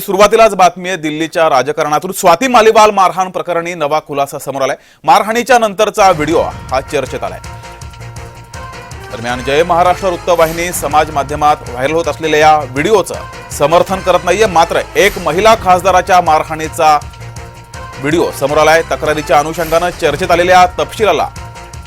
सुरुवातीलाच बातमी आहे दिल्लीच्या राजकारणातून स्वाती मालिवाल मारहाण प्रकरणी नवा खुलासा समोर आलाय. मारहाणीच्या नंतरचा व्हिडिओ हा चर्चेत आलाय. दरम्यान जय महाराष्ट्र वृत्तवाहिनी समाज माध्यमात व्हायरल होत असलेल्या या व्हिडिओचं समर्थन करत नाहीये मात्र एक महिला खासदाराच्या मारहाणीचा व्हिडिओ समोर आलाय. तक्रारीच्या अनुषंगानं चर्चेत आलेल्या तपशिलाला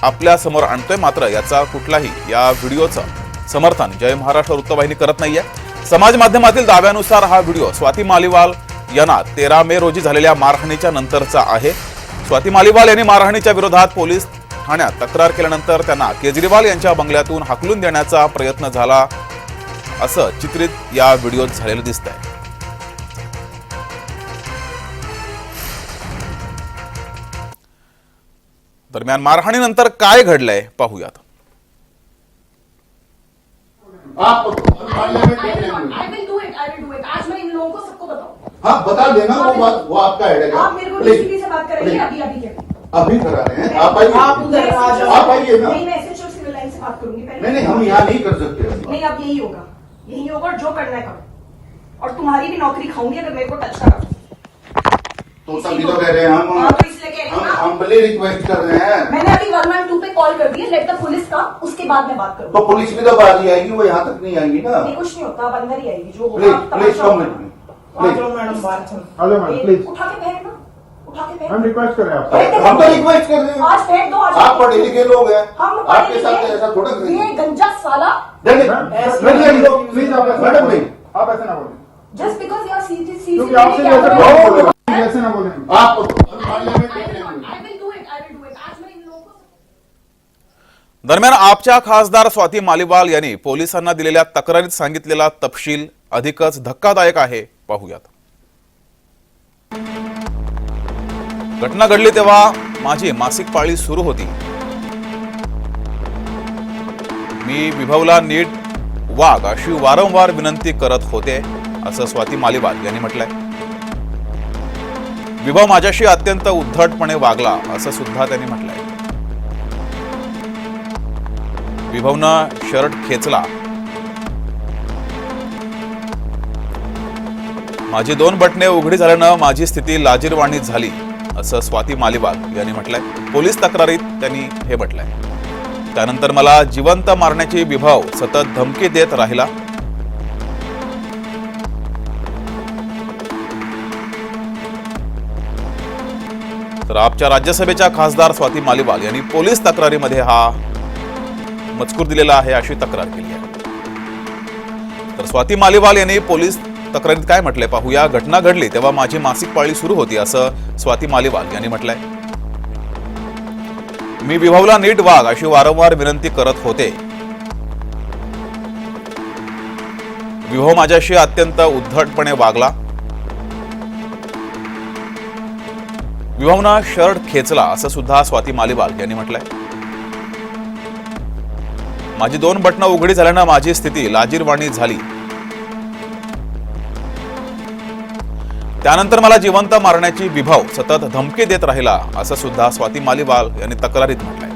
आपल्यासमोर आणतोय मात्र याचा कुठलाही या व्हिडिओचं समर्थन जय महाराष्ट्र वृत्तवाहिनी करत नाहीये. समाज माध्यमातील दाव्यानुसार हा व्हिडिओ स्वाती मालिवाल यांना तेरा मे रोजी झालेल्या मारहाणीच्या नंतरचा आहे. स्वाती मालिवाल यांनी मारहाणीच्या विरोधात पोलीस ठाण्यात तक्रार केल्यानंतर त्यांना केजरीवाल यांच्या बंगल्यातून हाकलून देण्याचा प्रयत्न झाला असं चित्रित या व्हिडिओत झालेलं दिसतंय. दरम्यान मारहाणीनंतर काय घडलंय पाहूयात. बताऊँ। हाँ बता देना वो बात वो आपका हेडेक है। आप मेरे को से बात करेंगे. अभी अभी के अभी करा रहे हैं। आप आइए। आप उधर आ जाओ। आप आइए ना। नहीं मैं एसएचओ सिविल लाइन से बात करूँगी पहले। नहीं नहीं हम यहाँ नहीं कर सकते नहीं अब यही होगा। यही होगा और जो करना है करो। और तुम्हारी भी नौकरी खाऊँगी अगर मेरे को टच करा तो तभी तो कह रहे हैं हम हम। हम्बली रिक्वेस्ट कर रहे हैं। मैंने अभी वन वन टू पे कॉल कर दी है लेट द पुलिस का उसके बाद मैं बात करूँगी। तो पुलिस भी तो बाहर ही आएगी वो यहाँ तक नहीं आएगी ना? नहीं कुछ नहीं होता अब अंदर ही आएगी जो प्लीज़ होगा। प्लीज़ कम होगा। विथ मी मैडम बाहर चलो हेलो प्लीज़ उठा के फेंक ना मैम रिक्वेस्ट कर रहे हैं आपसे हम तो रिक्वेस्ट कर रहे आज हैं फेंक दो आज आप पढ़े लिखे लोग हैं। हम आपके साथ ऐसा थोड़ा ये गंजा साला। मैडम ना नहीं। बोलें। आप ऐसे ना बोलें। Just because you are CC क्योंकि आपसे जैसे दरम्यान आपच्या खासदार स्वाती मालिवाल यांनी पोलिसांना दिलेल्या तक्रारीत सांगितलेला तपशील अधिकच धक्कादायक आहे. पाहूयात. घटना घडली तेव्हा माझी मासिक पाळी सुरू होती. मी विभवला नीट वाघ अशी वारंवार विनंती करत होते असं स्वाती मालिवाल यांनी म्हटलंय. विभव माझ्याशी अत्यंत उद्धटपणे वागला असं सुद्धा त्यांनी म्हटलंय. विभवनं शर्ट खेचला. माझी दोन बटणे उघडी झाल्यानं माझी स्थिती लाजीरवाणीत झाली असं स्वाती मालिबाग यांनी म्हटलंय. पोलीस तक्रारीत त्यांनी हे म्हटलंय. त्यानंतर मला जिवंत मारण्याची विभाव सतत धमकी देत राहिला. तर आपच्या राज्यसभेच्या खासदार स्वाती मालिबाग यांनी पोलीस तक्रारीमध्ये हा मजकूर दिलेला आहे अशी तक्रार केली आहे. तर स्वाती मालिवाल यांनी पोलीस तक्रारीत काय म्हटलंय? पाहूया. घटना घडली तेव्हा माझी मासिक पाळी सुरू होती असं स्वाती मालिवाल यांनी म्हटलंय. मी विभवला नीट वाघ अशी वारंवार विनंती करत होते. विभव माझ्याशी अत्यंत उद्धटपणे वागला. विभावना शर्ट खेचला असं सुद्धा स्वाती मालिवाल यांनी म्हटलंय. माझी दोन बटणं उघडी झाल्यानं माझी स्थिती लाजीरवाणी झाली. त्यानंतर मला जिवंत मारण्याची विभाव सतत धमकी देत राहिला असं सुद्धा स्वाती मालिवाल यांनी तक्रारीत म्हटलंय.